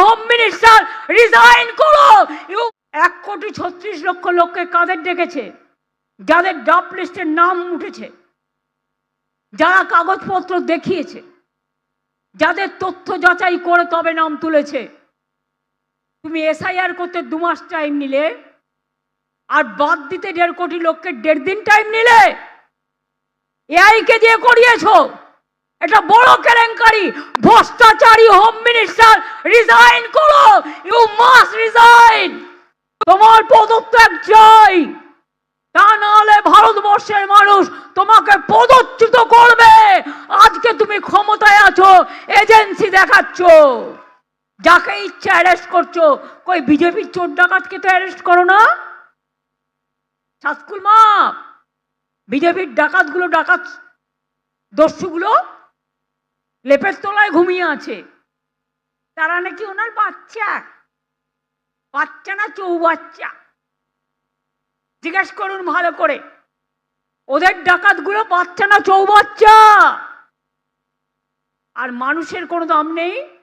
Home minister resign করো। এক কোটি ছত্রিশ লক্ষ লোককে কাদের ডেকেছে? যাদের ড্রপ লিস্টের নাম উঠেছে। যারা কাগজপত্র দেখিয়েছে। যাদের তথ্য যাচাই করে তবে নাম তুলেছে। তুমি এসআইআর করতে দু মাস টাইম নিলে, আর বাদ দিতে দেড় কোটি লোককে দেড় দিন টাইম নিলে এআইকে দিয়ে করিয়েছো? এটা বড় কেলেঙ্কারি। ভ্রষ্টাচারী হোম মিনিস্টার রিজাইন করো। ইউ মাস্ট রিজাইন তোমার পদত্যাগ চাই। তা নাহলে ভারতবর্ষের মানুষ তোমাকে পদচ্যুত করবে। আজকে তুমি ক্ষমতায় আছো, এজেন্সি দেখাচ্ছ। যাকে ইচ্ছা অ্যারেস্ট করছ, কই বিজেপির চোর ডাকাতকে তো অ্যারেস্ট করো না? সাতকুল মা বিজেপির ডাকাতগুলো, ডাকাত দস্যুগুলো লেপের তলায় ঘুমিয়ে আছে। তারা নাকি ওনার বাচ্চা। বাচ্চা না চৌবাচ্চা। জিজ্ঞেস করুন ভালো করে। ওদের ডাকাতগুলো বাচ্চা না চৌবাচ্চা? আর মানুষের কোনো দাম নেই?